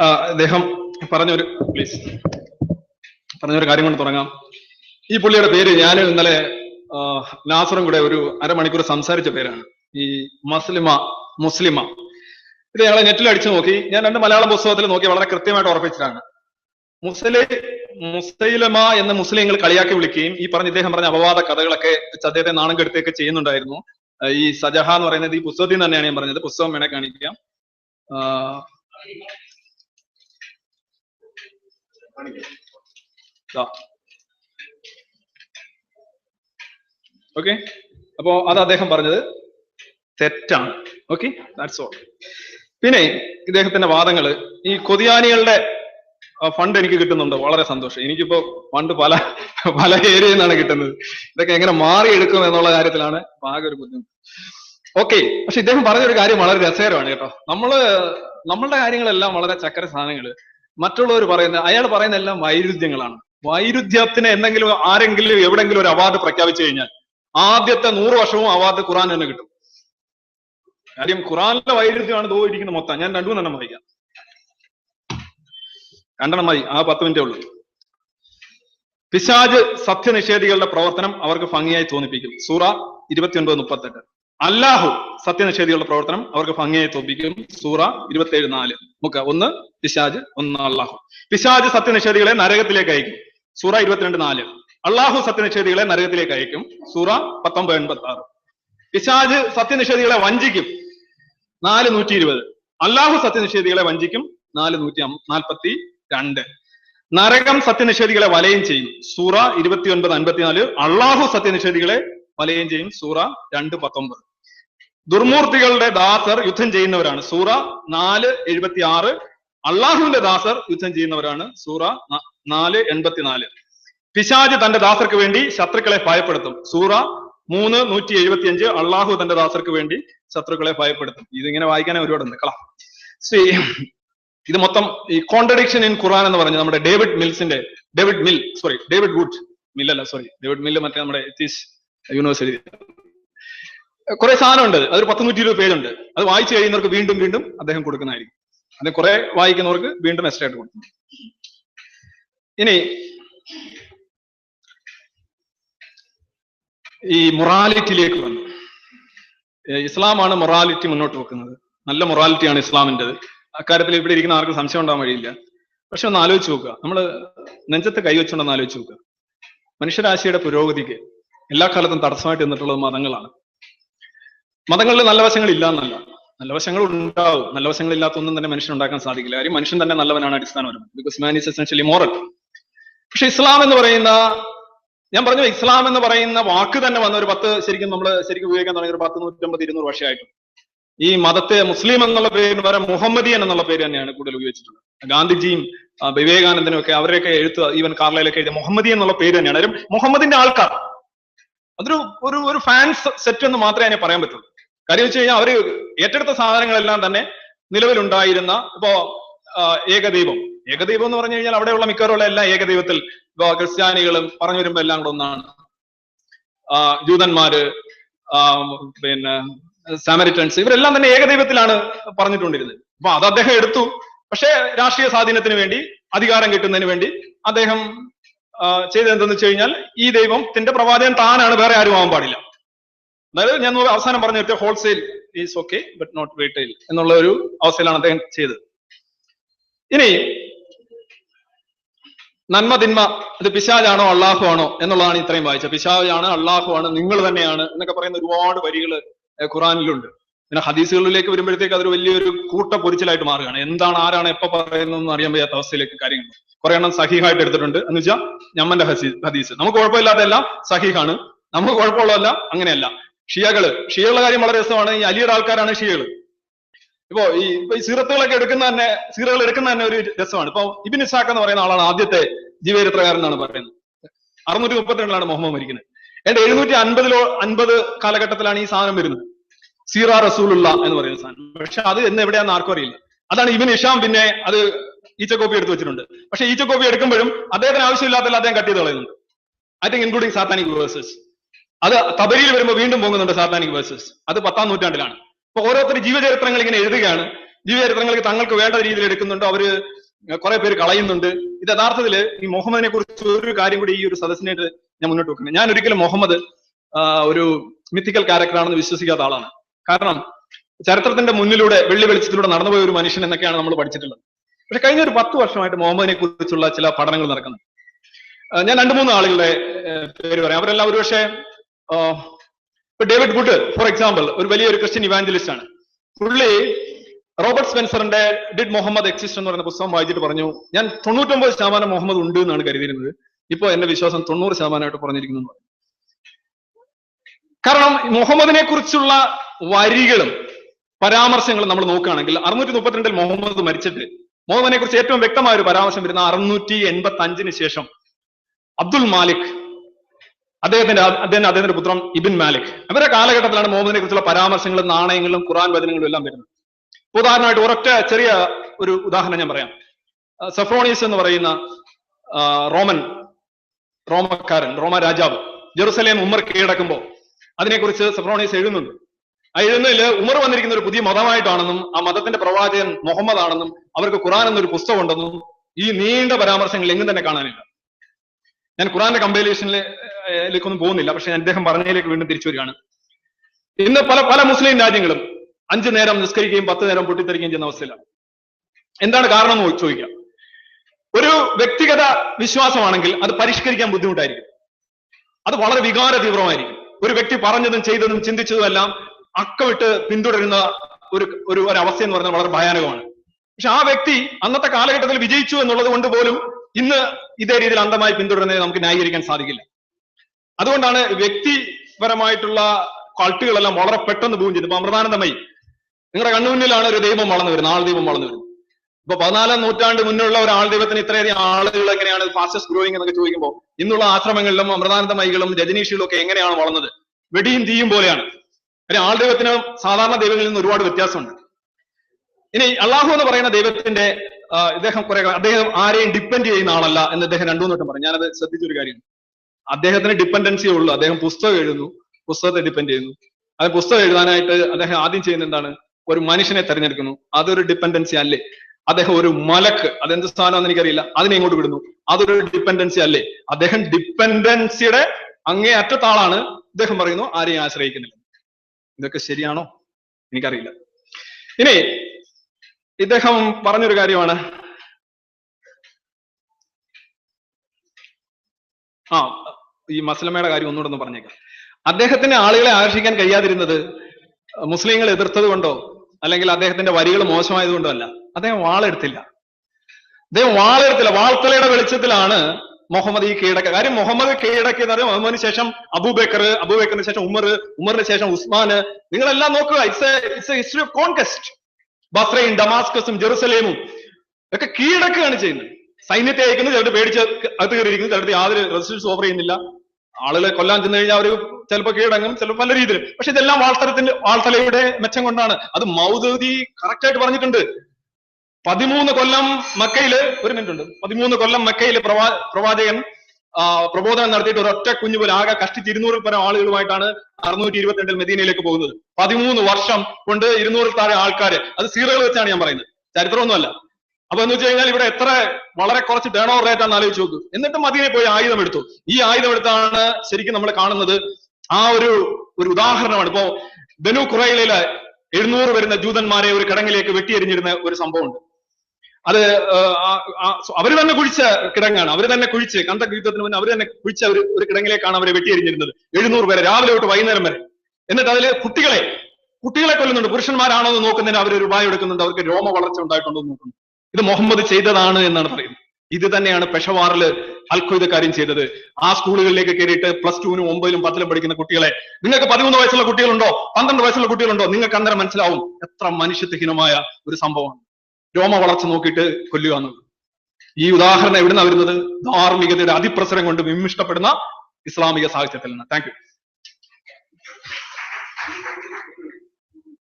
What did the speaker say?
അദ്ദേഹം പറഞ്ഞൊരു പ്ലീസ് പറഞ്ഞൊരു കാര്യം കൊണ്ട് തുടങ്ങാം. ഈ പുള്ളിയുടെ പേര് ഞാൻ ഇന്നലെ നാസറും കൂടെ ഒരു അരമണിക്കൂർ സംസാരിച്ച പേരാണ്. ഈ മസ്ലിമ മുസ്ലിമ. ഇത് ഞങ്ങളെ നെറ്റിൽ അടിച്ചു നോക്കി. ഞാൻ രണ്ട് മലയാളം പുസ്തകത്തിൽ നോക്കി വളരെ കൃത്യമായിട്ട് ഉറപ്പിച്ചതാണ് മുസലി മുസൈലമ എന്ന മുസ്ലിങ്ങൾ കളിയാക്കി വിളിക്കുകയും ഈ പറഞ്ഞ ഇദ്ദേഹം പറഞ്ഞ അപവാദ കഥകളൊക്കെ അദ്ദേഹത്തെ നാണം കെടുത്തൊക്കെ ചെയ്യുന്നുണ്ടായിരുന്നു. ഈ സജഹ എന്ന് പറയുന്നത് ഈ പുസ്തകത്തിൽ തന്നെയാണ് ഞാൻ പറഞ്ഞത്. പുസ്തകം വേണേ കാണിക്കാം. ഓക്കെ അപ്പോ അത് അദ്ദേഹം പറഞ്ഞത്. തെറ്റാണ്. ഓക്കെ ദാറ്റ്സ് ഓൾ പിന്നെ ഇദ്ദേഹത്തിന്റെ വാദങ്ങൾ ഈ കൊതിയാനികളുടെ ഫണ്ട് എനിക്ക് കിട്ടുന്നുണ്ട്. വളരെ സന്തോഷം. എനിക്കിപ്പോ ഫണ്ട് പല പല ഏരിയയിൽ നിന്നാണ് കിട്ടുന്നത്. ഇതൊക്കെ എങ്ങനെ മാറിയെടുക്കും എന്നുള്ള കാര്യത്തിലാണ് ആകെ ഒരു ബുദ്ധിമുട്ട്. ഓക്കെ പക്ഷെ ഇദ്ദേഹം പറഞ്ഞൊരു കാര്യം വളരെ രസകരമാണ് കേട്ടോ. നമ്മൾ നമ്മളുടെ കാര്യങ്ങളെല്ലാം വളരെ ചക്കര സാധനങ്ങൾ. മറ്റുള്ളവർ പറയുന്ന അയാൾ പറയുന്ന എല്ലാം വൈരുദ്ധ്യങ്ങളാണ്. വൈരുദ്ധ്യത്തിന് എന്തെങ്കിലും ആരെങ്കിലും എവിടെങ്കിലും ഒരു അവാർഡ് പ്രഖ്യാപിച്ചു കഴിഞ്ഞാൽ ആദ്യത്തെ നൂറ് വർഷവും അവാർഡ് ഖുറാൻ തന്നെ കിട്ടും. കാര്യം ഖുറാനിലെ വൈരുദ്ധ്യമാണ് ദോ ഇരിക്കുന്ന മൊത്തം. ഞാൻ രണ്ടു മൂന്നെണ്ണം വായിക്കാം. രണ്ടെണ്ണം മതി. ആ പത്ത് മിനിറ്റേ ഉള്ളൂ. പിശാജ് സത്യനിഷേധികളുടെ പ്രവർത്തനം അവർക്ക് ഭംഗിയായി തോന്നിപ്പിക്കും. സൂറ ഇരുപത്തിയൊൻപത് മുപ്പത്തെട്ട്. അല്ലാഹു സത്യനിഷേധികളുടെ പ്രവർത്തനം അവർക്ക് ഭംഗിയായി തോപ്പിക്കും സൂറ ഇരുപത്തിയേഴ് നാല്. നമുക്ക് ഒന്ന് പിശാജ്. ഒന്ന് അള്ളാഹു പിശാജ് സത്യനിഷേധികളെ നരകത്തിലേക്ക് അയക്കും. സൂറ ഇരുപത്തിരണ്ട് നാല്. അള്ളാഹു സത്യനിഷേധികളെ നരകത്തിലേക്ക് അയക്കും. സൂറ പത്തൊമ്പത് എൺപത്തി ആറ് പിശാജ് സത്യനിഷേധികളെ വഞ്ചിക്കും. നാല് നൂറ്റി ഇരുപത്. അള്ളാഹു സത്യനിഷേധികളെ വഞ്ചിക്കും. നാല് നൂറ്റി നാൽപ്പത്തി രണ്ട്. നരകം സത്യനിഷേധികളെ വലയം ചെയ്യും. സൂറ ഇരുപത്തി ഒൻപത് അൻപത്തിനാല്. അള്ളാഹു സത്യനിഷേധികളെ വലയം ചെയ്യും. സൂറ രണ്ട് പത്തൊമ്പത്. ദുർമൂർത്തികളുടെ ദാസർ യുദ്ധം ചെയ്യുന്നവരാണ്. സൂറ നാല് എഴുപത്തി ആറ് അള്ളാഹുവിന്റെ ദാസർ യുദ്ധം ചെയ്യുന്നവരാണ്. സൂറ നാല് എൺപത്തിനാല്. പിശാജ് തന്റെ ദാസർക്ക് വേണ്ടി ശത്രുക്കളെ ഭയപ്പെടുത്തും. സൂറ മൂന്ന് നൂറ്റി എഴുപത്തി അഞ്ച് അള്ളാഹു തന്റെ ദാസർക്ക് വേണ്ടി ശത്രുക്കളെ ഭയപ്പെടുത്തും. ഇതിങ്ങനെ വായിക്കാനേ ഒരുപാടുണ്ട്. നിൽക്കളാം ശ്രീ ഇത് മൊത്തം ഈ കോൺട്രഡിക്ഷൻ ഇൻ ഖുറാൻ എന്ന് പറഞ്ഞ നമ്മുടെ David മിൽസിന്റെ David Mill sorry David Wood മില്ലല്ല sorry David Mill മറ്റേ നമ്മുടെ യൂണിവേഴ്സിറ്റി കുറെ സാധനമുണ്ട്. അതൊരു പത്ത് നൂറ്റി ഇരുപത് പേജുണ്ട് അത് വായിച്ചു കഴിയുന്നവർക്ക് വീണ്ടും വീണ്ടും അദ്ദേഹം കൊടുക്കുന്നതായിരിക്കും. അത് കുറെ വായിക്കുന്നവർക്ക് വീണ്ടും എക്സ്ട്രാ കൊടുക്കും. ഇനി ഈ മൊറാലിറ്റിയിലേക്ക് വന്നു. ഇസ്ലാമാണ് മൊറാലിറ്റി മുന്നോട്ട് വെക്കുന്നത്. നല്ല മൊറാലിറ്റിയാണ് ഇസ്ലാമിന്റെത്. അക്കാര്യത്തിൽ ഇവിടെ ഇരിക്കുന്ന ആർക്കും സംശയം ഉണ്ടാകാൻ വഴിയില്ല. പക്ഷെ ഒന്ന് ആലോചിച്ച് നോക്കുക. നമ്മൾ നെഞ്ചത്ത് കൈവച്ചുകൊണ്ടൊന്ന് ആലോചിച്ച് നോക്കുക. മനുഷ്യരാശിയുടെ പുരോഗതിക്ക് എല്ലാ കാലത്തും തടസ്സമായിട്ട് നിന്നിട്ടുള്ളത് മതങ്ങളാണ്. മതങ്ങളിൽ നല്ല വശങ്ങൾ ഇല്ല എന്നല്ല നല്ല വശങ്ങൾ ഉണ്ടാവും നല്ല വശങ്ങൾ ഇല്ലാത്തൊന്നും തന്നെ മനുഷ്യൻ ഉണ്ടാക്കാൻ സാധിക്കില്ല. കാര്യം മനുഷ്യൻ തന്നെ നല്ലവനാണ് അടിസ്ഥാനപരമായി. Because man is essentially moral പക്ഷെ ഇസ്ലാം എന്ന് പറയുന്ന ഞാൻ പറഞ്ഞു ഇസ്ലാം എന്ന് പറയുന്ന വാക്ക് തന്നെ വന്ന ഒരു പത്ത് ശരിക്കും നമ്മൾ ശരിക്കും ഉപയോഗിക്കാൻ തുടങ്ങിയ ഒരു പത്ത് നൂറ്റമ്പത് ഇരുന്നൂറ് വർഷമായിട്ടും. ഈ മതത്തെ മുസ്ലിം എന്നുള്ള പേരിന് വരെ മുഹമ്മദിയൻ എന്നുള്ള പേര് തന്നെയാണ് കൂടുതൽ ഉപയോഗിച്ചിട്ടുള്ളത്. ഗാന്ധിജിയും വിവേകാനന്ദനും ഒക്കെ അവരെയൊക്കെ എഴുത്ത് ഈവൻ കാർലയിലൊക്കെ എഴുതിയ മുഹമ്മദി എന്നുള്ള പേര് തന്നെയാണ്. മുഹമ്മദിന്റെ ആൾക്കാർ. അതൊരു ഒരു ഒരു ഫാൻസ് സെറ്റ് എന്ന് മാത്രമേ അതിനെ പറയാൻ പറ്റുള്ളൂ. കാര്യം വെച്ച് കഴിഞ്ഞാൽ അവർ ഏറ്റെടുത്ത സാധനങ്ങളെല്ലാം തന്നെ നിലവിലുണ്ടായിരുന്ന ഇപ്പോ ഏകദൈവം. ഏകദൈവം എന്ന് പറഞ്ഞു കഴിഞ്ഞാൽ അവിടെയുള്ള മിക്കവാറുള്ള എല്ലാ ഏകദൈവത്തിൽ ഇപ്പോ ക്രിസ്ത്യാനികളും പറഞ്ഞു വരുമ്പോ എല്ലാം കൂടെ ഒന്നാണ്. ജൂതന്മാര് പിന്നെ സാമരിറ്റൻസ് ഇവരെല്ലാം തന്നെ ഏകദൈവത്തിലാണ് പറഞ്ഞിട്ടുണ്ടിരുന്നത്. അപ്പൊ അത് അദ്ദേഹം എടുത്തു. പക്ഷേ രാഷ്ട്രീയ സ്വാധീനത്തിന് വേണ്ടി അധികാരം കിട്ടുന്നതിന് വേണ്ടി അദ്ദേഹം ചെയ്തെന്തെന്ന് വെച്ച് കഴിഞ്ഞാൽ ഈ ദൈവത്തിന്റെ പ്രവാചകൻ താനാണ് വേറെ ആരും ആവാൻ പാടില്ല. അതായത് ഞാൻ അവസാനം പറഞ്ഞു wholesale is okay but not retail എന്നുള്ള ഒരു അവസ്ഥയിലാണ് അദ്ദേഹം ചെയ്തത്. ഇനി നന്മ തിന്മ ഇത് പിശാജാണോ അള്ളാഹു ആണോ എന്നുള്ളതാണ് ഇത്രയും വായിച്ചത്. പിശാജാണ് അള്ളാഹു ആണ് നിങ്ങൾ തന്നെയാണ് എന്നൊക്കെ പറയുന്ന ഒരുപാട് വരികൾ ഖുറാനിലുണ്ട്. പിന്നെ ഹദീസുകളിലേക്ക് വരുമ്പോഴത്തേക്ക് അതൊരു വലിയൊരു കൂട്ട പൊരിച്ചിലായിട്ട് മാറുകയാണ്. എന്താണ് ആരാണ് എപ്പോ പറയുന്നതെന്ന് അറിയാൻ വയ്യാത്ത അവസ്ഥയിലേക്ക് കാര്യങ്ങൾ. കുറെ എണ്ണം സഹീഹായിട്ട് എടുത്തിട്ടുണ്ട്. എന്ന് വെച്ചാൽ ഞമ്മന്റെ ഹസീ ഹദീസ്. നമുക്ക് കുഴപ്പമില്ലാത്തതെല്ലാം സഹീഹാണ്. നമുക്ക് കുഴപ്പമുള്ളതല്ല അങ്ങനെയല്ല. ഷിയകൾ. ഷിയകളുടെ കാര്യം വളരെ രസമാണ്. ഈ അലിയുടെ ആൾക്കാരാണ് ഷിയകൾ. ഇപ്പോ ഈ ഇപ്പൊ ഈ സീറത്തുകളൊക്കെ എടുക്കുന്ന തന്നെ സീറകൾ എടുക്കുന്ന തന്നെ ഒരു രസമാണ്. ഇപ്പൊ ഇബിൻ ഇസാഖ് എന്ന് പറയുന്ന ആളാണ് ആദ്യത്തെ ജീവചരിത്രകാരൻ എന്നാണ് പറയുന്നത്. അറുന്നൂറ്റി മുപ്പത്തിരണ്ടിലാണ് മുഹമ്മദ് മരിക്കുന്നത്. എന്റെ എഴുന്നൂറ്റി അൻപതിലോ അൻപത് കാലഘട്ടത്തിലാണ് ഈ സാധനം വരുന്നത്. സീറ റസൂലുള്ള എന്ന് പറയുന്ന സാധനം. പക്ഷെ അത് എന്ന് എവിടെയാന്ന് ആർക്കും അറിയില്ല. അതാണ് ഇബിൻ ഇഷാം പിന്നെ അത് ഈച്ച കോപ്പി എടുത്ത് വെച്ചിട്ടുണ്ട്. പക്ഷെ ഈച്ച കോപ്പി എടുക്കുമ്പോഴും അദ്ദേഹത്തിന് ആവശ്യമില്ലാത്തല്ല അദ്ദേഹം കട്ട് ചെയ്ത് കളയുന്നുണ്ട്. I think including Satanic Verses അത് തബരിയിൽ വരുമ്പോൾ വീണ്ടും പോകുന്നുണ്ട് സാത്താനിക് വേഴ്സസ് അത് പത്താം നൂറ്റാണ്ടിലാണ്. അപ്പൊ ഓരോരുത്തർ ജീവചരിത്രങ്ങൾ ഇങ്ങനെ എഴുതുകയാണ്. ജീവചരിത്രങ്ങൾക്ക് തങ്ങൾക്ക് വേണ്ട രീതിയിൽ എടുക്കുന്നുണ്ട്. അവർ കുറെ പേര് കളയുന്നുണ്ട്. ഇത് യഥാർത്ഥത്തിൽ ഈ മുഹമ്മദിനെ കുറിച്ച് ഒരു കാര്യം കൂടി ഈ ഒരു സദസ്സിനായിട്ട് ഞാൻ മുന്നോട്ട് വെക്കുന്നത് ഞാൻ ഒരിക്കലും മുഹമ്മദ് ഒരു മിത്തിക്കൽ ക്യാരക്ടറാണെന്ന് വിശ്വസിക്കാത്ത ആളാണ്. കാരണം ചരിത്രത്തിന്റെ മുന്നിലൂടെ വെള്ളി വെളിച്ചത്തിലൂടെ നടന്നുപോയ ഒരു മനുഷ്യൻ എന്നൊക്കെയാണ് നമ്മൾ പഠിച്ചിട്ടുള്ളത്. പക്ഷെ കഴിഞ്ഞ ഒരു പത്ത് വർഷമായിട്ട് മുഹമ്മദിനെ കുറിച്ചുള്ള ചില പഠനങ്ങൾ നടക്കുന്നു ഞാൻ രണ്ട് മൂന്ന് ആളുകളുടെ പേര് പറയാം. അവരെല്ലാം ഒരുപക്ഷെ ആ, ഇപ്പൊ ഡേവിഡ് ഗുഡ് ഫോർ എക്സാമ്പിൾ ഒരു വലിയൊരു ക്രിസ്ത്യൻ ഇവാഞ്ചലിസ്റ്റ് ആണ് പുള്ളി റോബർട്ട് സ്പെൻസറിന്റെ ഡിഡ് മുഹമ്മദ് എക്സിസ്റ്റ് എന്ന് പറയുന്ന പുസ്തകം വായിച്ചിട്ട് പറഞ്ഞു ഞാൻ തൊണ്ണൂറ്റൊമ്പത് ശതമാനം മുഹമ്മദ് ഉണ്ട് എന്നാണ് കരുതിയിരുന്നത് ഇപ്പൊ എന്റെ വിശ്വാസം തൊണ്ണൂറ് ശതമാനമായിട്ട് പറഞ്ഞിരിക്കുന്നു. കാരണം മുഹമ്മദിനെ കുറിച്ചുള്ള വരികളും പരാമർശങ്ങളും നമ്മൾ നോക്കുകയാണെങ്കിൽ അറുന്നൂറ്റി മുപ്പത്തിരണ്ടിൽ മുഹമ്മദ് മരിച്ചിട്ട് മുഹമ്മദിനെ കുറിച്ച് ഏറ്റവും വ്യക്തമായ ഒരു പരാമർശം വരുന്ന അറുന്നൂറ്റി എൺപത്തി അഞ്ചിന് ശേഷം അബ്ദുൽ മാലിക് അദ്ദേഹത്തിന്റെ അദ്ദേഹം അദ്ദേഹത്തിന്റെ പുത്രൻ ഇബിൻ മാലിക്. അവരുടെ കാലഘട്ടത്തിലാണ് മുഹമ്മദിനെ കുറിച്ചുള്ള പരാമർശങ്ങളും നാണയങ്ങളും ഖുറാൻ വചനങ്ങളും എല്ലാം വരുന്നത്. ഉദാഹരണമായിട്ട് ഒരൊറ്റ ചെറിയ ഒരു ഉദാഹരണം ഞാൻ പറയാം. സഫ്രോണീസ് എന്ന് പറയുന്ന റോമൻ റോമക്കാരൻ റോമ രാജാവ് ജെറുസലേം ഉമർ കീഴടക്കുമ്പോൾ അതിനെക്കുറിച്ച് സഫ്രോണീസ് എഴുതുന്നുണ്ട്. ആ എഴുതുന്നതിൽ ഉമർ വന്നിരിക്കുന്ന ഒരു പുതിയ മതമായിട്ടാണെന്നും ആ മതത്തിന്റെ പ്രവാചകൻ മുഹമ്മദ് ആണെന്നും അവർക്ക് ഖുറാൻ എന്നൊരു പുസ്തകം ഉണ്ടെന്നും ഈ നീണ്ട പരാമർശങ്ങൾ എങ്ങും തന്നെ കാണാനില്ല. ഞാൻ ഖുറാന്റെ കമ്പൈലേഷനിലേക്കൊന്നും പോകുന്നില്ല. പക്ഷെ അദ്ദേഹം പറഞ്ഞതിലേക്ക് വീണ്ടും തിരിച്ചു വരികയാണ്. ഇന്ന് പല പല മുസ്ലിം രാജ്യങ്ങളും അഞ്ചു നേരം നിസ്കരിക്കുകയും പത്ത് നേരം പൊട്ടിത്തെറിക്കുകയും ചെയ്യുന്ന അവസ്ഥയിലാണ്. എന്താണ് കാരണം എന്ന് ചോദിക്കാം. ഒരു വ്യക്തിഗത വിശ്വാസമാണെങ്കിൽ അത് പരിഷ്കരിക്കാൻ ബുദ്ധിമുട്ടായിരിക്കും. അത് വളരെ വികാര തീവ്രമായിരിക്കും. ഒരു വ്യക്തി പറഞ്ഞതും ചെയ്തതും ചിന്തിച്ചതും എല്ലാം അക്കമിട്ട് പിന്തുടരുന്ന ഒരു ഒരു അവസ്ഥ എന്ന് പറഞ്ഞാൽ വളരെ ഭയാനകമാണ്. പക്ഷെ ആ വ്യക്തി അന്നത്തെ കാലഘട്ടത്തിൽ വിജയിച്ചു എന്നുള്ളത് കൊണ്ട് പോലും ഇന്ന് ഇതേ രീതിയിൽ അന്ധമായി പിന്തുടരുന്നതിനെ നമുക്ക് ന്യായീകരിക്കാൻ സാധിക്കില്ല. അതുകൊണ്ടാണ് വ്യക്തിപരമായിട്ടുള്ള കൾട്ടുകളെല്ലാം വളരെ പെട്ടെന്ന് പോവുകയും ചെയ്തു. ഇപ്പൊ അമൃതാനന്ദമയി. നിങ്ങളുടെ കണ്ണുമുന്നിലാണ് ഒരു ദൈവം വളർന്നു വരുന്നത്. ആൾ ദൈവം വളർന്നു വരുന്നത്. ഇപ്പൊ പതിനാലാം നൂറ്റാണ്ട് മുന്നുള്ള ഒരു ആൾ ദൈവത്തിന് ഇത്രയധികം ആളുകൾ എങ്ങനെയാണ് ഫാസ്റ്റസ്റ്റ് ഗ്രോയിങ് എന്നൊക്കെ ചോദിക്കുമ്പോൾ ഇന്നുള്ള ആശ്രമങ്ങളിലും അമൃതാനന്ദമയികളും രജനീഷികളും ഒക്കെ എങ്ങനെയാണ് വളർന്നത്? വെടിയും തീയും പോലെയാണ്. ഒരു ആൾ ദൈവത്തിന് സാധാരണ ദൈവങ്ങളിൽ നിന്ന് ഒരുപാട് വ്യത്യാസമുണ്ട്. ഇനി അള്ളാഹു എന്ന് പറയുന്ന ദൈവത്തിന്റെ ഇദ്ദേഹം കുറെ അദ്ദേഹം ആരെയും ഡിപ്പെൻഡ് ചെയ്യുന്ന ആളല്ല എന്ന് അദ്ദേഹം രണ്ടു മൂന്ന് വട്ടം പറഞ്ഞു. ഞാനത് ശ്രദ്ധിച്ചൊരു കാര്യമാണ് അദ്ദേഹത്തിന് ഡിപ്പെൻഡൻസിയേ ഉള്ളൂ. അദ്ദേഹം പുസ്തകം എഴുതുന്നു. പുസ്തകത്തെ ഡിപ്പെൻഡ് ചെയ്യുന്നു. അത് പുസ്തകം എഴുതാനായിട്ട് അദ്ദേഹം ആദ്യം ചെയ്യുന്ന എന്താണ്? ഒരു മനുഷ്യനെ തെരഞ്ഞെടുക്കുന്നു. അതൊരു ഡിപ്പെൻഡൻസി അല്ലേ? അദ്ദേഹം ഒരു മലക്ക്. അതെന്ത് സ്ഥാനമാണെന്ന് എനിക്കറിയില്ല. അതിനെ ഇങ്ങോട്ട് വിടുന്നു. അതൊരു ഡിപ്പെൻഡൻസി അല്ലേ? അദ്ദേഹം ഡിപ്പെൻഡൻസിയുടെ അങ്ങേ അറ്റത്താളാണ് അദ്ദേഹം പറയുന്നു. ആരെയും ആശ്രയിക്കുന്നില്ല. ഇതൊക്കെ ശരിയാണോ? എനിക്കറിയില്ല. ഇനി ഇദ്ദേഹം പറഞ്ഞൊരു കാര്യമാണ്. ആ ഈ മസ്ലമയുടെ കാര്യം ഒന്നുകൂടെ ഒന്ന് പറഞ്ഞേക്കാം. അദ്ദേഹത്തിന് ആളുകളെ ആകർഷിക്കാൻ കഴിയാതിരുന്നത് മുസ്ലിങ്ങൾ എതിർത്തത് കൊണ്ടോ അല്ലെങ്കിൽ അദ്ദേഹത്തിന്റെ വരികൾ മോശമായതുകൊണ്ടോ അല്ല. അദ്ദേഹം വാളെടുത്തില്ല. അദ്ദേഹം വാളെടുത്തില്ല. വാൾത്തലയുടെ വെളിച്ചത്തിലാണ് മുഹമ്മദ് ഈ കീഴടക്ക കാര്യം മുഹമ്മദ് കീഴടക്കി എന്ന് അറിയാം മുഹമ്മദിന് ശേഷം അബൂബക്കർ അബൂബക്കറിന് ശേഷം ഉമർ ഉമറിന് ശേഷം ഉസ്മാന്. നിങ്ങളെല്ലാം നോക്കുക. It's it's history of conquest ബസ്രയും ഡമാസ്കസും ജെറുസലേമും ഒക്കെ കീഴടക്കുകയാണ് ചെയ്യുന്നത്. സൈന്യത്തെ അയക്കുന്നു ചിലർ പേടിച്ച് അകത്ത് കയറിയിരിക്കുന്നു ചിലർ യാതൊരു റെസിസ്റ്റൻസ് ഓഫർ ചെയ്യുന്നില്ല. ആളുകളെ കൊല്ലാൻ ചെന്ന് കഴിഞ്ഞാൽ അവർ ചിലപ്പോൾ കീഴടങ്ങും ചിലപ്പോൾ പല രീതിയിൽ പക്ഷെ ഇതെല്ലാം വാൾത്തലത്തിന്റെ വാൾത്തലയുടെ മെച്ചം കൊണ്ടാണ്. അത് മൗദൂദി കറക്റ്റായിട്ട് പറഞ്ഞിട്ടുണ്ട്. പതിമൂന്ന് കൊല്ലം മക്കയിൽ ഒരു മിനിറ്റ് ഉണ്ട്. പതിമൂന്ന് കൊല്ലം മക്കയിൽ പ്രവാ പ്രവാചകൻ പ്രബോധനം നടത്തിയിട്ട് ഒരൊറ്റ കുഞ്ഞു പോലെ ആകെ കഷ്ടിച്ച് ഇരുന്നൂറിൽ പരം ആളുകളുമായിട്ടാണ് അറുന്നൂറ്റി ഇരുപത്തിരണ്ടിൽ മെദീനയിലേക്ക് പോകുന്നത്. പതിമൂന്ന് വർഷം കൊണ്ട് ഇരുന്നൂറിൽ താഴെ ആൾക്കാര്. അത് സീറകൾ വെച്ചാണ് ഞാൻ പറയുന്നത്. ചരിത്രമൊന്നുമല്ല. അപ്പൊ എന്ന് വെച്ച് കഴിഞ്ഞാൽ ഇവിടെ എത്ര വളരെ കുറച്ച് ടേൺ ഓവർ റേറ്റ് ആണെന്ന് ആലോചിച്ച് നോക്ക്. എന്നിട്ട് മദീനെ പോയി ആയുധം എടുത്തു. ഈ ആയുധം എടുത്താണ് ശരിക്കും നമ്മൾ കാണുന്നത് ആ ഒരു ഒരു ഉദാഹരണമാണ്. ഇപ്പോ ബനു കുറയിലെ എഴുന്നൂറ് വരുന്ന ജൂതന്മാരെ ഒരു കിടങ്ങിലേക്ക് വെട്ടിയെറിഞ്ഞിരുന്ന ഒരു സംഭവമുണ്ട്. അത് അവർ തന്നെ കുഴിച്ച കിടങ്ങാണ്. അവർ തന്നെ കുഴിച്ച് കന്തക യുദ്ധത്തിന് മുന്നേ അവർ തന്നെ കുഴിച്ച ഒരു ഒരു കിടങ്ങിലേക്കാണ് അവരെ വെട്ടിയെറിഞ്ഞിരുന്നത്. എഴുന്നൂറ് പേരെ രാവിലെ തൊട്ട് വൈകുന്നേരം വരെ. എന്നിട്ട് അതിൽ കുട്ടികളെ കുട്ടികളെ കൊല്ലുന്നുണ്ട്. പുരുഷന്മാരാണോ എന്ന് നോക്കുന്നതിന് അവർ ഒരു ഉപായം എടുക്കുന്നുണ്ട്. അവർക്ക് രോമ വളർച്ച ഉണ്ടായിട്ടുണ്ടോ എന്ന് നോക്കുന്നു. ഇത് മുഹമ്മദ് ചെയ്തതാണ് എന്നാണ് പറയുന്നത്. ഇത് തന്നെയാണ് പെഷവാറിൽ കാര്യം ചെയ്തത്. ആ സ്കൂളുകളിലേക്ക് കയറിയിട്ട് പ്ലസ് ടുവിനും ഒമ്പതിലും പത്തിലും പഠിക്കുന്ന കുട്ടികളെ നിങ്ങൾക്ക് പതിമൂന്ന് വയസ്സുള്ള കുട്ടികളുണ്ടോ? പന്ത്രണ്ട് വയസ്സുള്ള കുട്ടികളുണ്ടോ? നിങ്ങൾക്ക് അന്നേരം മനസ്സിലാവും എത്ര മനുഷ്യത്വഹീനമായ ഒരു സംഭവമാണ്. രോമ വളർച്ച നോക്കിയിട്ട് കൊല്ലുക എന്നുള്ളത്. ഈ ഉദാഹരണം എവിടുന്ന വരുന്നത്? ധാർമ്മികതയുടെ അതിപ്രസരം കൊണ്ട് വിമിഷ്ടപ്പെടുന്ന ഇസ്ലാമിക സാഹിത്യത്തിൽ നിന്ന്. Thank you